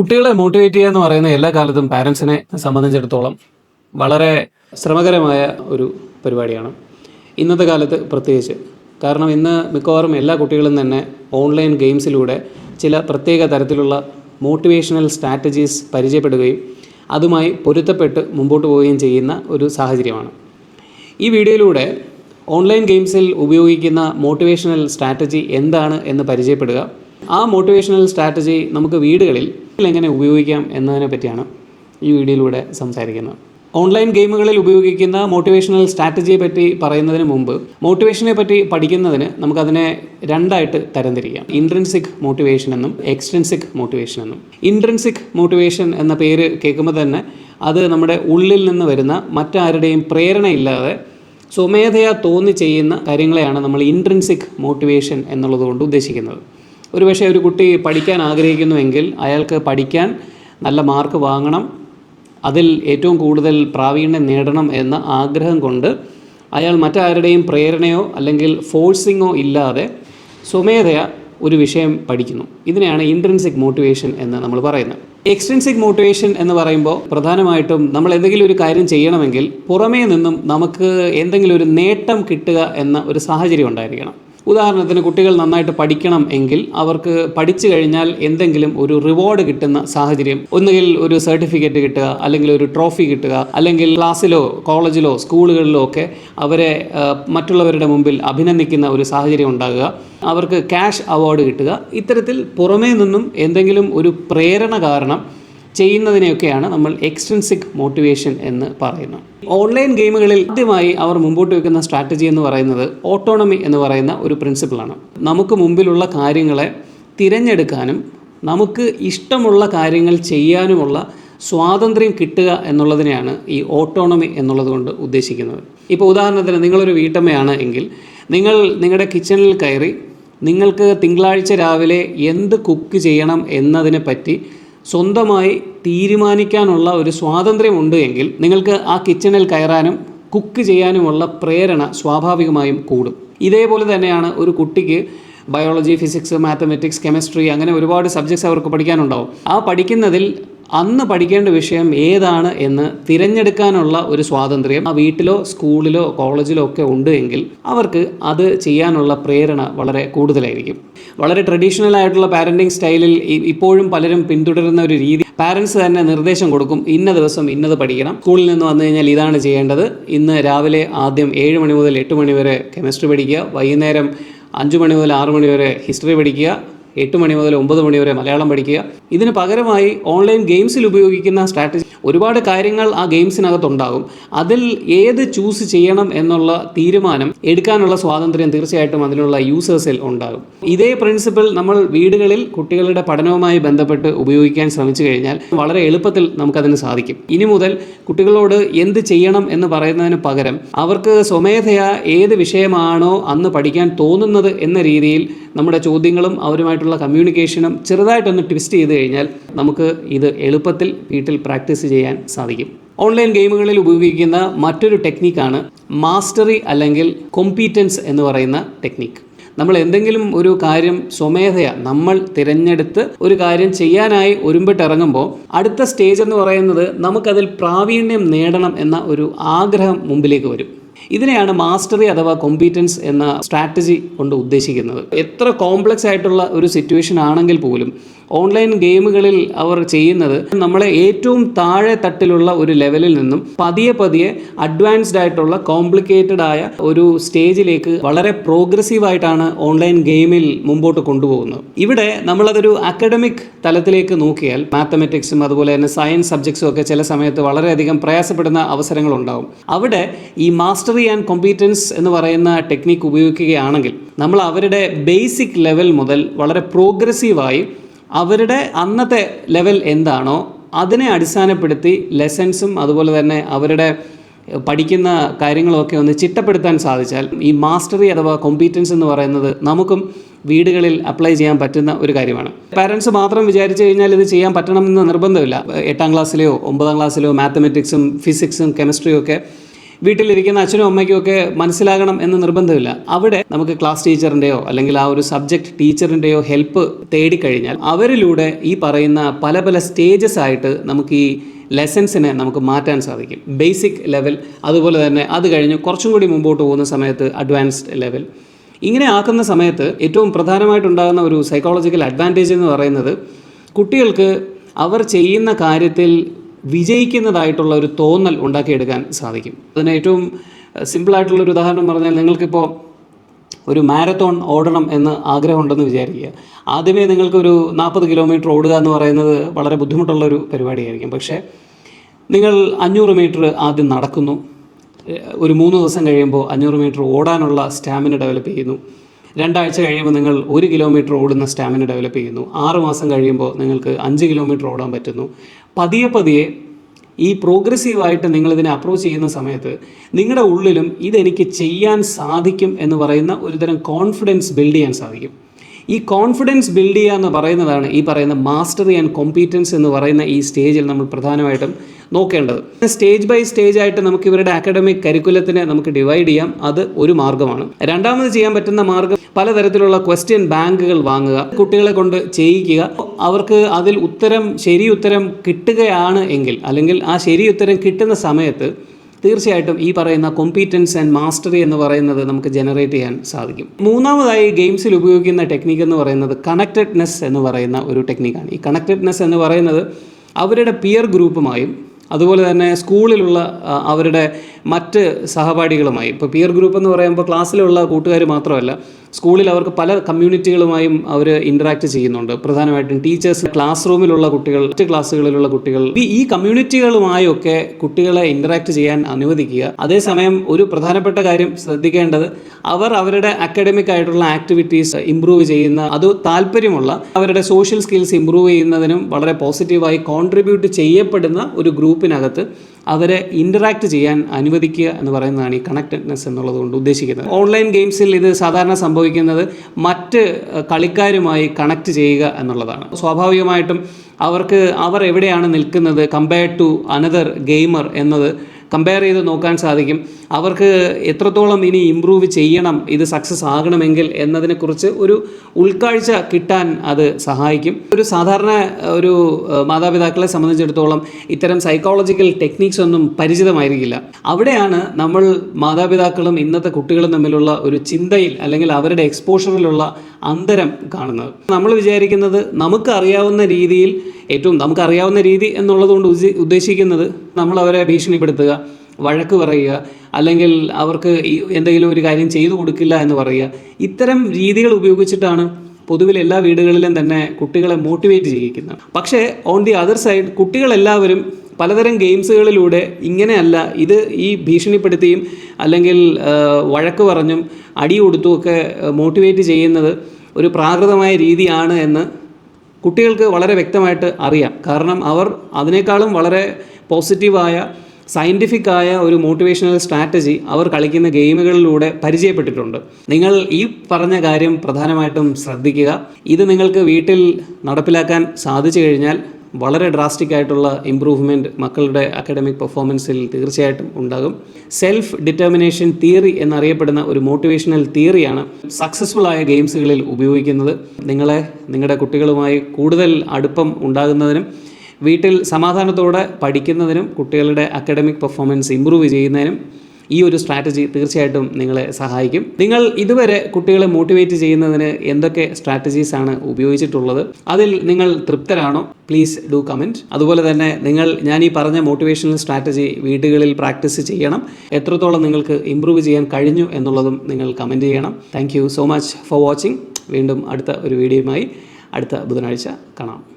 കുട്ടികളെ മോട്ടിവേറ്റ് ചെയ്യുക എന്ന് പറയുന്ന എല്ലാ കാലത്തും പാരൻസിനെ സംബന്ധിച്ചിടത്തോളം വളരെ ശ്രമകരമായ ഒരു പരിപാടിയാണ്. ഇന്നത്തെ കാലത്ത് പ്രത്യേകിച്ച്. കാരണം ഇന്ന് മിക്കവാറും എല്ലാ കുട്ടികളും തന്നെ ഓൺലൈൻ ഗെയിംസിലൂടെ ചില പ്രത്യേക തരത്തിലുള്ള മോട്ടിവേഷണൽ സ്ട്രാറ്റജീസ് പരിചയപ്പെടുകയും അതുമായി പൊരുത്തപ്പെട്ട് മുമ്പോട്ട് പോവുകയും ചെയ്യുന്ന ഒരു സാഹചര്യമാണ്. ഈ വീഡിയോയിലൂടെ ഓൺലൈൻ ഗെയിംസിൽ ഉപയോഗിക്കുന്ന മോട്ടിവേഷണൽ സ്ട്രാറ്റജി എന്താണ് എന്ന് പരിചയപ്പെടുക. ആ മോട്ടിവേഷണൽ സ്ട്രാറ്റജി നമുക്ക് വീടുകളിൽ എങ്ങനെ ഉപയോഗിക്കാം എന്നതിനെ പറ്റിയാണ് ഈ വീഡിയോയിലൂടെ സംസാരിക്കുന്നത്. ഓൺലൈൻ ഗെയിമുകളിൽ ഉപയോഗിക്കുന്ന മോട്ടിവേഷണൽ സ്ട്രാറ്റജിയെ പറ്റി പറയുന്നതിന് മുമ്പ് മോട്ടിവേഷനെ പറ്റി പഠിക്കുന്നതിന് നമുക്കതിനെ രണ്ടായിട്ട് തരംതിരിക്കാം. ഇൻട്രൻസിക് മോട്ടിവേഷൻ എന്നും എക്സ്ട്രൻസിക് മോട്ടിവേഷൻ എന്നും. ഇൻട്രൻസിക് മോട്ടിവേഷൻ എന്ന പേര് കേൾക്കുമ്പോൾ തന്നെ അത് നമ്മുടെ ഉള്ളിൽ നിന്ന് വരുന്ന മറ്റാരുടെയും പ്രേരണയില്ലാതെ സ്വമേധയാ തോന്നി ചെയ്യുന്ന കാര്യങ്ങളെയാണ് നമ്മൾ ഇൻട്രൻസിക് മോട്ടിവേഷൻ എന്നുള്ളത് കൊണ്ട് ഉദ്ദേശിക്കുന്നത്. ഒരുപക്ഷെ ഒരു കുട്ടി പഠിക്കാൻ ആഗ്രഹിക്കുന്നുവെങ്കിൽ അയാൾക്ക് പഠിക്കാൻ നല്ല മാർക്ക് വാങ്ങണം. അതിൽ ഏറ്റവും കൂടുതൽ പ്രാവീണ്യം നേടണം എന്ന ആഗ്രഹം കൊണ്ട് അയാൾ മറ്റാരുടെയും പ്രേരണയോ അല്ലെങ്കിൽ ഫോഴ്സിങ്ങോ ഇല്ലാതെ സ്വമേധയാ ഒരു വിഷയം പഠിക്കുന്നു. ഇതിനെയാണ് ഇൻട്രൻസിക് മോട്ടിവേഷൻ എന്ന് നമ്മൾ പറയുന്നത്. എക്സ്ട്രൻസിക് മോട്ടിവേഷൻ എന്ന് പറയുമ്പോൾ പ്രധാനമായിട്ടും നമ്മൾ എന്തെങ്കിലും ഒരു കാര്യം ചെയ്യണമെങ്കിൽ പുറമേ നിന്നും നമുക്ക് എന്തെങ്കിലും ഒരു നേട്ടം കിട്ടുക എന്ന ഒരു സാഹചര്യം ഉണ്ടായിരിക്കണം. ഉദാഹരണത്തിന് കുട്ടികൾ നന്നായിട്ട് പഠിക്കണം എങ്കിൽ അവർക്ക് പഠിച്ചു കഴിഞ്ഞാൽ എന്തെങ്കിലും ഒരു റിവാർഡ് കിട്ടുന്ന സാഹചര്യം ഒന്നുകിൽ ഒരു സർട്ടിഫിക്കറ്റ് കിട്ടുക അല്ലെങ്കിൽ ഒരു ട്രോഫി കിട്ടുക അല്ലെങ്കിൽ ക്ലാസ്സിലോ കോളേജിലോ സ്കൂളുകളിലോ ഒക്കെ അവരെ മറ്റുള്ളവരുടെ മുമ്പിൽ അഭിനന്ദിക്കുന്ന ഒരു സാഹചര്യം ഉണ്ടാകുക. അവർക്ക് ക്യാഷ് അവാർഡ് കിട്ടുക. ഇത്തരത്തിൽ പുറമേ നിന്നും എന്തെങ്കിലും ഒരു പ്രേരണ കാരണം ചെയ്യുന്നതിനെയൊക്കെയാണ് നമ്മൾ എക്സ്റ്റൻസിക് മോട്ടിവേഷൻ എന്ന് പറയുന്നത്. ഓൺലൈൻ ഗെയിമുകളിൽ ആദ്യമായി അവർ മുമ്പോട്ട് വെക്കുന്ന സ്ട്രാറ്റജി എന്ന് പറയുന്നത് ഓട്ടോണമി എന്ന് പറയുന്ന ഒരു പ്രിൻസിപ്പിളാണ് നമുക്ക് മുമ്പിലുള്ള കാര്യങ്ങളെ തിരഞ്ഞെടുക്കാനും നമുക്ക് ഇഷ്ടമുള്ള കാര്യങ്ങൾ ചെയ്യാനുമുള്ള സ്വാതന്ത്ര്യം കിട്ടുക എന്നുള്ളതിനെയാണ് ഈ ഓട്ടോണമി എന്നുള്ളത് കൊണ്ട് ഉദ്ദേശിക്കുന്നത്. ഇപ്പോൾ ഉദാഹരണത്തിന് നിങ്ങളൊരു വീട്ടമ്മയാണ് എങ്കിൽ നിങ്ങൾ നിങ്ങളുടെ കിച്ചണിൽ കയറി നിങ്ങൾക്ക് തിങ്കളാഴ്ച രാവിലെ എന്ത് കുക്ക് ചെയ്യണം എന്നതിനെ പറ്റി സ്വന്തമായി തീരുമാനിക്കാനുള്ള ഒരു സ്വാതന്ത്ര്യമുണ്ട് എങ്കിൽ നിങ്ങൾക്ക് ആ കിച്ചണിൽ കയറാനും കുക്ക് ചെയ്യാനുമുള്ള പ്രേരണ സ്വാഭാവികമായും കൂടും. ഇതേപോലെ തന്നെയാണ് ഒരു കുട്ടിക്ക് ബയോളജി ഫിസിക്സ് മാത്തമെറ്റിക്സ് കെമിസ്ട്രി അങ്ങനെ ഒരുപാട് സബ്ജക്ട്സ് അവർക്ക് പഠിക്കാനുണ്ടാവും. ആ പഠിക്കുന്നതിൽ അന്ന് പഠിക്കേണ്ട വിഷയം ഏതാണ് എന്ന് തിരഞ്ഞെടുക്കാനുള്ള ഒരു സ്വാതന്ത്ര്യം ആ വീട്ടിലോ സ്കൂളിലോ കോളേജിലോ ഒക്കെ ഉണ്ട് എങ്കിൽ അവർക്ക് അത് ചെയ്യാനുള്ള പ്രേരണ വളരെ കൂടുതലായിരിക്കും. വളരെ ട്രഡീഷണൽ ആയിട്ടുള്ള പാരന്റിങ് സ്റ്റൈലിൽ ഇപ്പോഴും പലരും പിന്തുടരുന്ന ഒരു രീതി പാരൻസ് തന്നെ നിർദ്ദേശം കൊടുക്കും ഇന്ന ദിവസം ഇന്നത് പഠിക്കണം. സ്കൂളിൽ നിന്ന് വന്നു കഴിഞ്ഞാൽ ഇതാണ് ചെയ്യേണ്ടത്. ഇന്ന് രാവിലെ ആദ്യം ഏഴ് മണി മുതൽ എട്ട് മണി വരെ കെമിസ്ട്രി പഠിക്കുക വൈകുന്നേരം അഞ്ച് മണി മുതൽ ആറ് മണി വരെ ഹിസ്റ്ററി പഠിക്കുക എട്ട് മണി മുതൽ ഒമ്പത് മണി വരെ മലയാളം പഠിക്കുക ഇതിന് പകരമായി ഓൺലൈൻ ഗെയിംസിൽ ഉപയോഗിക്കുന്ന സ്ട്രാറ്റജി ഒരുപാട് കാര്യങ്ങൾ ആ ഗെയിംസിനകത്തുണ്ടാകും അതിൽ ഏത് ചൂസ് ചെയ്യണം എന്നുള്ള തീരുമാനം എടുക്കാനുള്ള സ്വാതന്ത്ര്യം തീർച്ചയായിട്ടും അതിനുള്ള യൂസേഴ്സിൽ ഉണ്ടാകും. ഇതേ പ്രിൻസിപ്പിൾ നമ്മൾ വീടുകളിൽ കുട്ടികളുടെ പഠനവുമായി ബന്ധപ്പെട്ട് ഉപയോഗിക്കാൻ ശ്രമിച്ചു കഴിഞ്ഞാൽ വളരെ എളുപ്പത്തിൽ നമുക്കതിന് സാധിക്കും. ഇനി മുതൽ കുട്ടികളോട് എന്ത് ചെയ്യണം എന്ന് പറയുന്നതിന് പകരം അവർക്ക് സ്വമേധയാ ഏത് വിഷയമാണോ അന്ന് പഠിക്കാൻ തോന്നുന്നത് എന്ന രീതിയിൽ നമ്മുടെ ചോദ്യങ്ങളും അവരുമായിട്ടുള്ള കമ്മ്യൂണിക്കേഷനും ചെറുതായിട്ടൊന്ന് ട്വിസ്റ്റ് ചെയ്ത് കഴിഞ്ഞാൽ നമുക്ക് ഇത് എളുപ്പത്തിൽ വീട്ടിൽ പ്രാക്ടീസ് ചെയ്യാൻ സാധിക്കും. ഓൺലൈൻ ഗെയിമുകളിൽ ഉപയോഗിക്കുന്ന മറ്റൊരു ടെക്നിക്കാണ് മാസ്റ്ററി അല്ലെങ്കിൽ കോമ്പീറ്റൻസ് എന്ന് പറയുന്ന ടെക്നിക്ക്. നമ്മൾ എന്തെങ്കിലും ഒരു കാര്യം സ്വമേധയാ നമ്മൾ തിരഞ്ഞെടുത്ത് ഒരു കാര്യം ചെയ്യാനായി ഒരുമ്പിട്ടിറങ്ങുമ്പോൾ അടുത്ത സ്റ്റേജ് എന്ന് പറയുന്നത് നമുക്കതിൽ പ്രാവീണ്യം നേടണം എന്ന ഒരു ആഗ്രഹം മുമ്പിലേക്ക് വരും. ഇതിനെയാണ് മാസ്റ്ററി അഥവാ കോമ്പീറ്റൻസ് എന്ന സ്ട്രാറ്റജി കൊണ്ട് ഉദ്ദേശിക്കുന്നത്. എത്ര കോംപ്ലക്സ് ആയിട്ടുള്ള ഒരു സിറ്റുവേഷൻ ആണെങ്കിൽ പോലും ഓൺലൈൻ ഗെയിമുകളിൽ അവർ ചെയ്യുന്നത് നമ്മളെ ഏറ്റവും താഴെ തട്ടിലുള്ള ഒരു ലെവലിൽ നിന്നും പതിയെ പതിയെ അഡ്വാൻസ്ഡ് ആയിട്ടുള്ള കോംപ്ലിക്കേറ്റഡ് ആയ ഒരു സ്റ്റേജിലേക്ക് വളരെ പ്രോഗ്രസീവ് ആയിട്ടാണ് ഓൺലൈൻ ഗെയിമിൽ മുമ്പോട്ട് കൊണ്ടുപോകുന്നത്. ഇവിടെ നമ്മളതൊരു അക്കാഡമിക് തലത്തിലേക്ക് നോക്കിയാൽ മാത്തമെറ്റിക്സും അതുപോലെ തന്നെ സയൻസ് സബ്ജക്ട്സും ഒക്കെ ചില സമയത്ത് വളരെയധികം പ്രയാസപ്പെടുന്ന അവസരങ്ങളുണ്ടാവും അവിടെ ഈ മാസ്റ്ററി ആൻഡ് കോമ്പീറ്റൻസ് എന്ന് പറയുന്ന ടെക്നിക്ക് ഉപയോഗിക്കുകയാണെങ്കിൽ നമ്മൾ അവരുടെ ബേസിക് ലെവൽ മുതൽ വളരെ പ്രോഗ്രസീവായി അവരുടെ അന്നത്തെ ലെവൽ എന്താണോ അതിനെ അടിസ്ഥാനപ്പെടുത്തി ലെസൺസും അതുപോലെ തന്നെ അവരുടെ പഠിക്കുന്ന കാര്യങ്ങളൊക്കെ ഒന്ന് ചിട്ടപ്പെടുത്താൻ സാധിച്ചാൽ ഈ മാസ്റ്ററി അഥവാ കോമ്പീറ്റൻസ് എന്ന് പറയുന്നത് നമുക്കും വീടുകളിൽ അപ്ലൈ ചെയ്യാൻ പറ്റുന്ന ഒരു കാര്യമാണ്. പാരൻസ് മാത്രം വിചാരിച്ചു കഴിഞ്ഞാൽ ഇത് ചെയ്യാൻ പറ്റണമെന്ന് നിർബന്ധമില്ല. എട്ടാം ക്ലാസ്സിലെയോ ഒമ്പതാം ക്ലാസ്സിലെയോ മാത്തമെറ്റിക്സും ഫിസിക്സും കെമിസ്ട്രിയും ഒക്കെ വീട്ടിലിരിക്കുന്ന അച്ഛനും അമ്മയ്ക്കും ഒക്കെ മനസ്സിലാകണം എന്ന് നിർബന്ധമില്ല. അവിടെ നമുക്ക് ക്ലാസ് ടീച്ചറിന്റെയോ അല്ലെങ്കിൽ ആ ഒരു സബ്ജക്റ്റ് ടീച്ചറിന്റെയോ ഹെൽപ്പ് തേടിക്കഴിഞ്ഞാൽ അവരിലൂടെ ഈ പറയുന്ന പല പല സ്റ്റേജസ് ആയിട്ട് നമുക്ക് ഈ ലെസൻസിനെ നമുക്ക് മാറ്റാൻ സാധിക്കും. ബേസിക് ലെവൽ അതുപോലെ തന്നെ അത് കഴിഞ്ഞ് കുറച്ചും കൂടി മുമ്പോട്ട് പോകുന്ന സമയത്ത് അഡ്വാൻസ്ഡ് ലെവൽ. ഇങ്ങനെ ആക്കുന്ന സമയത്ത് ഏറ്റവും പ്രധാനമായിട്ടുണ്ടാകുന്ന ഒരു സൈക്കോളജിക്കൽ അഡ്വാന്റേജ് എന്ന് പറയുന്നത് കുട്ടികൾക്ക് അവർ ചെയ്യുന്ന കാര്യത്തിൽ വിജയിക്കുന്നതായിട്ടുള്ള ഒരു തോന്നൽ ഉണ്ടാക്കിയെടുക്കാൻ സാധിക്കും. അതിന് ഏറ്റവും സിമ്പിളായിട്ടുള്ള ഒരു ഉദാഹരണം പറഞ്ഞാൽ നിങ്ങൾക്കിപ്പോൾ ഒരു മാരത്തോൺ ഓടണം എന്ന് ആഗ്രഹമുണ്ടെന്ന് വിചാരിക്കുക. ആദ്യമേ നിങ്ങൾക്കൊരു നാൽപ്പത് കിലോമീറ്റർ ഓടുക എന്ന് പറയുന്നത് വളരെ ബുദ്ധിമുട്ടുള്ള ഒരു പരിപാടിയായിരിക്കും. പക്ഷേ നിങ്ങൾ അഞ്ഞൂറ് മീറ്റർ ആദ്യം നടക്കുന്നു. ഒരു മൂന്ന് ദിവസം കഴിയുമ്പോൾ അഞ്ഞൂറ് മീറ്റർ ഓടാനുള്ള സ്റ്റാമിന ഡെവലപ്പ് ചെയ്യുന്നു. രണ്ടാഴ്ച കഴിയുമ്പോൾ നിങ്ങൾ ഒരു കിലോമീറ്റർ ഓടുന്ന സ്റ്റാമിന ഡെവലപ്പ് ചെയ്യുന്നു. ആറ് മാസം കഴിയുമ്പോൾ നിങ്ങൾക്ക് അഞ്ച് കിലോമീറ്റർ ഓടാൻ പറ്റുന്നു. പതിയെ പതിയെ ഈ പ്രോഗ്രസീവായിട്ട് നിങ്ങളിതിനെ അപ്രോച്ച് ചെയ്യുന്ന സമയത്ത് നിങ്ങളുടെ ഉള്ളിലും ഇതെനിക്ക് ചെയ്യാൻ സാധിക്കും എന്ന് പറയുന്ന ഒരുതരം കോൺഫിഡൻസ് ബിൽഡ് ചെയ്യാൻ സാധിക്കും. ഈ കോൺഫിഡൻസ് ബിൽഡ് ചെയ്യുക എന്ന് പറയുന്നതാണ് ഈ പറയുന്ന മാസ്റ്ററി ആൻഡ് കോമ്പീറ്റൻസ് എന്ന് പറയുന്ന ഈ സ്റ്റേജിൽ നമ്മൾ പ്രധാനമായിട്ടും നോക്കേണ്ടത്. സ്റ്റേജ് ബൈ സ്റ്റേജ് ആയിട്ട് നമുക്ക് ഇവരുടെ അക്കാഡമിക് കരിക്കുലത്തിനെ നമുക്ക് ഡിവൈഡ് ചെയ്യാം. അത് ഒരു മാർഗമാണ് രണ്ടാമത് ചെയ്യാൻ പറ്റുന്ന മാർഗം പലതരത്തിലുള്ള ക്വസ്റ്റ്യൻ ബാങ്കുകൾ വാങ്ങുക കുട്ടികളെ കൊണ്ട് ചെയ്യിക്കുക. അവർക്ക് അതിൽ ഉത്തരം ശരി ഉത്തരം കിട്ടുകയാണ് എങ്കിൽ അല്ലെങ്കിൽ ആ ശരി ഉത്തരം കിട്ടുന്ന സമയത്ത് തീർച്ചയായിട്ടും ഈ പറയുന്ന കോമ്പീറ്റൻസ് ആൻഡ് മാസ്റ്ററി എന്ന് പറയുന്നത് നമുക്ക് ജനറേറ്റ് ചെയ്യാൻ സാധിക്കും. മൂന്നാമതായി ഗെയിംസിൽ ഉപയോഗിക്കുന്ന ടെക്നിക്ക് എന്ന് പറയുന്നത് കണക്റ്റഡ്നെസ് എന്ന് പറയുന്ന ഒരു ടെക്നിക്കാണ് ഈ കണക്റ്റഡ്നെസ് എന്ന് പറയുന്നത് അവരുടെ പിയർ ഗ്രൂപ്പുമായും അതുപോലെ തന്നെ സ്കൂളിലുള്ള അവരുടെ മറ്റ് സഹപാഠികളുമായി. ഇപ്പോൾ പിയർ ഗ്രൂപ്പ് എന്ന് പറയുമ്പോൾ ക്ലാസ്സിലുള്ള കൂട്ടുകാർ മാത്രമല്ല സ്കൂളിൽ അവർക്ക് പല കമ്മ്യൂണിറ്റികളുമായും അവർ ഇന്ററാക്ട് ചെയ്യുന്നുണ്ട്. പ്രധാനമായിട്ടും ടീച്ചേഴ്സ് ക്ലാസ് റൂമിലുള്ള കുട്ടികൾ മറ്റ് ക്ലാസ്സുകളിലുള്ള കുട്ടികൾ. ഈ കമ്മ്യൂണിറ്റികളുമായൊക്കെ കുട്ടികളെ ഇന്ററാക്ട് ചെയ്യാൻ അനുവദിക്കുക. അതേസമയം ഒരു പ്രധാനപ്പെട്ട കാര്യം ശ്രദ്ധിക്കേണ്ടത് അവർ അവരുടെ അക്കാഡമിക് ആയിട്ടുള്ള ആക്ടിവിറ്റീസ് ഇമ്പ്രൂവ് ചെയ്യുന്ന അത് താല്പര്യമുള്ള അവരുടെ സോഷ്യൽ സ്കിൽസ് ഇമ്പ്രൂവ് ചെയ്യുന്നതിനും വളരെ പോസിറ്റീവായി കോൺട്രിബ്യൂട്ട് ചെയ്യപ്പെടുന്ന ഒരു ഗ്രൂപ്പിനകത്ത് അവരെ ഇന്ററാക്ട് ചെയ്യാൻ അനുവദിക്കുക എന്ന് പറയുന്നതാണ് ഈ കണക്റ്റഡ്നെസ് എന്നുള്ളത് കൊണ്ട് ഉദ്ദേശിക്കുന്നത്. ഓൺലൈൻ ഗെയിംസിൽ ഇത് സാധാരണ സംഭവിക്കുന്നത് മറ്റ് കളിക്കാരുമായി കണക്ട് ചെയ്യുക എന്നുള്ളതാണ്. സ്വാഭാവികമായിട്ടും അവർക്ക് അവർ എവിടെയാണ് നിൽക്കുന്നത് കമ്പയർഡ് ടു അനദർ ഗെയിമർ എന്നത് കമ്പയർ ചെയ്ത് നോക്കാൻ സാധിക്കും. അവർക്ക് എത്രത്തോളം ഇനി ഇമ്പ്രൂവ് ചെയ്യണം ഇത് സക്സസ് ആകണമെങ്കിൽ എന്നതിനെക്കുറിച്ച് ഒരു ഉൾക്കാഴ്ച കിട്ടാൻ അത് സഹായിക്കും. ഒരു സാധാരണ ഒരു മാതാപിതാക്കളെ സംബന്ധിച്ചിടത്തോളം ഇത്തരം സൈക്കോളജിക്കൽ ടെക്നീക്സ് ഒന്നും പരിചിതമായിരിക്കില്ല. അവിടെയാണ് നമ്മൾ മാതാപിതാക്കളും ഇന്നത്തെ കുട്ടികളും തമ്മിലുള്ള ഒരു ചിന്തയിൽ അല്ലെങ്കിൽ അവരുടെ എക്സ്പോഷറിലുള്ള അന്തരം കാണുന്നത്. നമ്മൾ വിചാരിക്കുന്നത് നമുക്കറിയാവുന്ന രീതിയിൽ ഏറ്റവും നമുക്കറിയാവുന്ന രീതി എന്നുള്ളതുകൊണ്ട് ഉദ്ദേശി- ഉദ്ദേശിക്കുന്നത് നമ്മൾ അവരെ ഭീഷണിപ്പെടുത്തുക വഴക്ക് പറയുക അല്ലെങ്കിൽ അവർക്ക് എന്തെങ്കിലും ഒരു കാര്യം ചെയ്തു കൊടുക്കില്ല എന്ന് പറയുക. ഇത്തരം രീതികൾ ഉപയോഗിച്ചിട്ടാണ് പൊതുവിൽ എല്ലാ വീടുകളിലും തന്നെ കുട്ടികളെ മോട്ടിവേറ്റ് ചെയ്യിക്കുന്നത്. പക്ഷേ ഓൺ ദി അതർ സൈഡ് കുട്ടികളെല്ലാവരും പലതരം ഗെയിംസുകളിലൂടെ ഇങ്ങനെയല്ല ഇത് ഈ ഭീഷണിപ്പെടുത്തിയും അല്ലെങ്കിൽ വഴക്ക് പറഞ്ഞും അടി കൊടുത്തുമൊക്കെ മോട്ടിവേറ്റ് ചെയ്യുന്നത് ഒരു പ്രാകൃതമായ രീതിയാണ് എന്ന് കുട്ടികൾക്ക് വളരെ വ്യക്തമായിട്ട് അറിയാം. കാരണം അവർ അതിനേക്കാളും വളരെ പോസിറ്റീവായ സയന്റിഫിക് ആയ ഒരു മോട്ടിവേഷണൽ സ്ട്രാറ്റജി അവർ കളിക്കുന്ന ഗെയിമുകളിലൂടെ പരിചയപ്പെട്ടിട്ടുണ്ട്. നിങ്ങൾ ഈ പറഞ്ഞ കാര്യം പ്രധാനമായിട്ടും ശ്രദ്ധിക്കുക. ഇത് നിങ്ങൾക്ക് വീട്ടിൽ നടപ്പിലാക്കാൻ സാധിച്ചു കഴിഞ്ഞാൽ വളരെ ഡ്രാസ്റ്റിക് ആയിട്ടുള്ള ഇമ്പ്രൂവ്മെന്റ് മക്കളുടെ അക്കാഡമിക് പെർഫോമൻസിൽ തീർച്ചയായിട്ടും ഉണ്ടാകും. സെൽഫ് ഡിറ്റർമിനേഷൻ തിയറി എന്നറിയപ്പെടുന്ന ഒരു മോട്ടിവേഷണൽ തിയറിയാണ് സക്സസ്ഫുൾ ആയ ഗെയിംസുകളിൽ ഉപയോഗിക്കുന്നത്. നിങ്ങളെ നിങ്ങളുടെ കുട്ടികളുമായി കൂടുതൽ അടുപ്പം ഉണ്ടാകുന്നതിനും വീട്ടിൽ സമാധാനത്തോടെ പഠിക്കുന്നതിനും കുട്ടികളുടെ അക്കാഡമിക് പെർഫോമൻസ് ഇമ്പ്രൂവ് ചെയ്യുന്നതിനും ഈ ഒരു സ്ട്രാറ്റജി തീർച്ചയായിട്ടും നിങ്ങളെ സഹായിക്കും. നിങ്ങൾ ഇതുവരെ കുട്ടികളെ മോട്ടിവേറ്റ് ചെയ്യുന്നതിന് എന്തൊക്കെ സ്ട്രാറ്റജീസ് ആണ് ഉപയോഗിച്ചിട്ടുള്ളത്? അതിൽ നിങ്ങൾ തൃപ്തരാണോ? പ്ലീസ് ഡു കമന്റ് അതുപോലെ തന്നെ നിങ്ങൾ ഞാൻ ഈ പറഞ്ഞ മോട്ടിവേഷണൽ സ്ട്രാറ്റജി വീടുകളിൽ പ്രാക്ടീസ് ചെയ്യണം. എത്രത്തോളം നിങ്ങൾക്ക് ഇമ്പ്രൂവ് ചെയ്യാൻ കഴിഞ്ഞു എന്നുള്ളതും നിങ്ങൾ കമന്റ് ചെയ്യണം. Thank so much for watching വീണ്ടും അടുത്ത ഒരു വീഡിയോയുമായി അടുത്ത ബുധനാഴ്ച കാണാം.